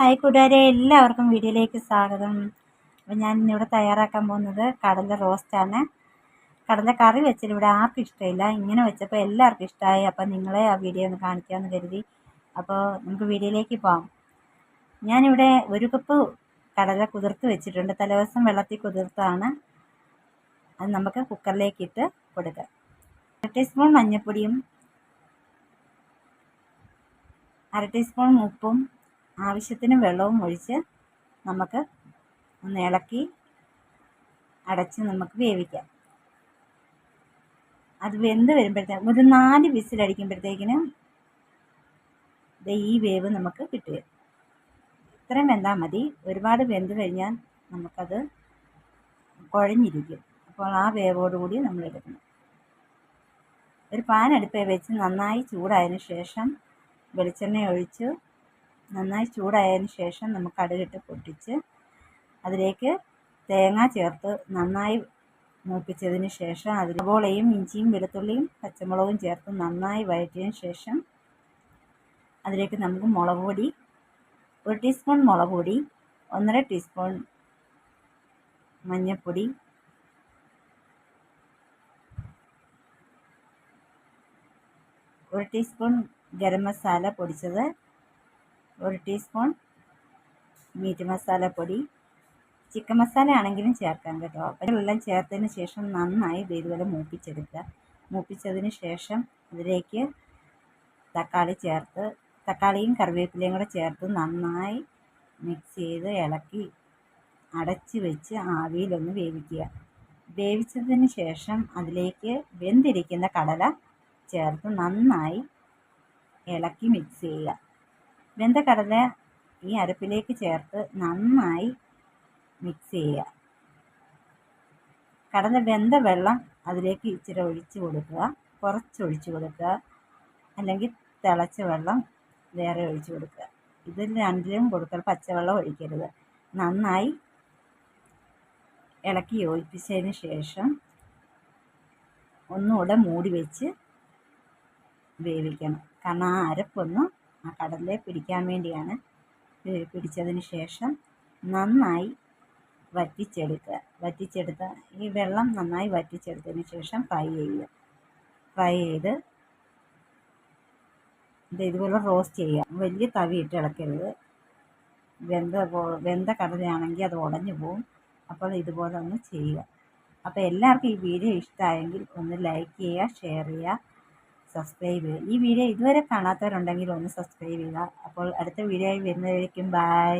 Hi കൂട്ടുകാരെ എല്ലാവർക്കും വീഡിയോയിലേക്ക് സ്വാഗതം. അപ്പം ഞാൻ ഇന്നിവിടെ തയ്യാറാക്കാൻ പോകുന്നത് കടല റോസ്റ്റാണ് കടല കറി വെച്ചിട്ട് ഇവിടെ ആർക്കും ഇഷ്ടമില്ല. ഇങ്ങനെ വെച്ചപ്പോൾ എല്ലാവർക്കും ഇഷ്ടമായി. അപ്പം നിങ്ങളെ ആ വീഡിയോ ഒന്ന് കാണിക്കാമെന്ന് കരുതി. അപ്പോൾ നമുക്ക് വീഡിയോയിലേക്ക് പോകാം ഞാനിവിടെ ഒരു കപ്പ് കടല കുതിർത്ത് വെച്ചിട്ടുണ്ട്. തലേദിവസം വെള്ളത്തിൽ കുതിർത്താണ്. അത് നമുക്ക് കുക്കറിലേക്ക് ഇട്ട് കൊടുക്കാം. അര ടീസ്പൂൺ മഞ്ഞൾപ്പൊടിയും അര ടീസ്പൂൺ ഉപ്പും ആവശ്യത്തിന് വെള്ളവും ഒഴിച്ച് നമുക്ക് ഒന്ന് ഇളക്കി അടച്ച് നമുക്ക് വേവിക്കാം. അത് വെന്ത് വരുമ്പോഴത്തേക്കും ഒരു നാല് വിസിലടിക്കുമ്പോഴത്തേക്കിനും ഈ വേവ് നമുക്ക് കിട്ടുക ഇത്രയും വെന്താൽ മതി. ഒരുപാട് വെന്ത് കഴിഞ്ഞാൽ നമുക്കത് കുഴഞ്ഞിരിക്കും. അപ്പോൾ ആ വേവോടുകൂടി നമ്മൾ എടുക്കണം. ഒരു പാൻ അടുപ്പേ വെച്ച് നന്നായി ചൂടായതിനു ശേഷം വെളിച്ചെണ്ണ ഒഴിച്ച് നന്നായി ചൂടായതിന് ശേഷം നമുക്ക് കടുകിട്ട് പൊട്ടിച്ച് അതിലേക്ക് തേങ്ങ ചേർത്ത് നന്നായി മൂപ്പിച്ചതിന് ശേഷം അതിൽ ഇഞ്ചിയും വെളുത്തുള്ളിയും പച്ചമുളകും ചേർത്ത് നന്നായി വഴറ്റിയതിന് ശേഷം അതിലേക്ക് നമുക്ക് മുളക് പൊടി ഒരു ടീസ്പൂൺ മുളക് പൊടി ഒന്നര ടീസ്പൂൺ മഞ്ഞൾപ്പൊടി ഒരു ടീസ്പൂൺ ഗരം മസാല പൊടിച്ചത് ഒരു ടീസ്പൂൺ മീറ്റ് മസാലപ്പൊടി ചിക്കൻ മസാല ആണെങ്കിലും ചേർക്കാം കേട്ടോ. അപ്പം എല്ലാം ചേർത്തതിന് ശേഷം നന്നായി ഇതുപോലെ മൂപ്പിച്ചെടുക്കുക. മൂപ്പിച്ചതിന് ശേഷം അതിലേക്ക് തക്കാളി ചേർത്ത് തക്കാളിയും കറിവേപ്പിലയും കൂടെ ചേർത്ത് നന്നായി മിക്സ് ചെയ്ത് ഇളക്കി അടച്ച് വെച്ച് ആവിയിലൊന്ന് വേവിക്കുക. വേവിച്ചതിന് ശേഷം അതിലേക്ക് വെന്തിരിക്കുന്ന കടല ചേർത്ത് നന്നായി ഇളക്കി മിക്സ് ചെയ്യുക. വെന്ത കടല ഈ അരപ്പിലേക്ക് ചേർത്ത് നന്നായി മിക്സ് ചെയ്യുക. കടല വെന്ത വെള്ളം അതിലേക്ക് ഇച്ചിരി ഒഴിച്ച് കൊടുക്കുക. കുറച്ച് ഒഴിച്ച് കൊടുക്കുക. അല്ലെങ്കിൽ തിളച്ച വെള്ളം വേറെ ഒഴിച്ച് കൊടുക്കുക. ഇതിൽ രണ്ടിലും കൊടുക്കൽ പച്ചവെള്ളം ഒഴിക്കരുത്. നന്നായി ഇളക്കി യോജിപ്പിച്ചതിന് ശേഷം ഒന്നുകൂടെ മൂടി വെച്ച് വേവിക്കണം. കാരണം ആ അരപ്പൊന്ന് ആ കടലിൽ പിടിക്കാൻ വേണ്ടിയാണ് പിടിച്ചതിന് ശേഷം നന്നായി വറ്റിച്ചെടുക്കുക വറ്റിച്ചെടുത്ത ഈ വെള്ളം നന്നായി വറ്റിച്ചെടുത്തതിന് ശേഷം ഫ്രൈ ചെയ്യുക. ഫ്രൈ ചെയ്ത് ഇത് ഇതുപോലെ റോസ്റ്റ് ചെയ്യുക. വലിയ തവി ഇട്ട് ഇളക്കരുത്. വെന്ത വെന്ത കടലയാണെങ്കിൽ അത് ഉടഞ്ഞു പോവും. അപ്പോൾ ഇതുപോലെ ഒന്ന് ചെയ്യുക. അപ്പോൾ എല്ലാവർക്കും ഈ വീഡിയോ ഇഷ്ടമായെങ്കിൽ ഒന്ന് ലൈക്ക് ചെയ്യുക ഷെയർ ചെയ്യുക. സബ്സ്ക്രൈബ് ചെയ്യുക ഈ വീഡിയോ ഇതുവരെ കാണാത്തവരുണ്ടെങ്കിൽ ഒന്ന് സബ്സ്ക്രൈബ് ചെയ്യുക അപ്പോൾ അടുത്ത വീഡിയോ ആയി വരുന്നതായിരിക്കും ബൈ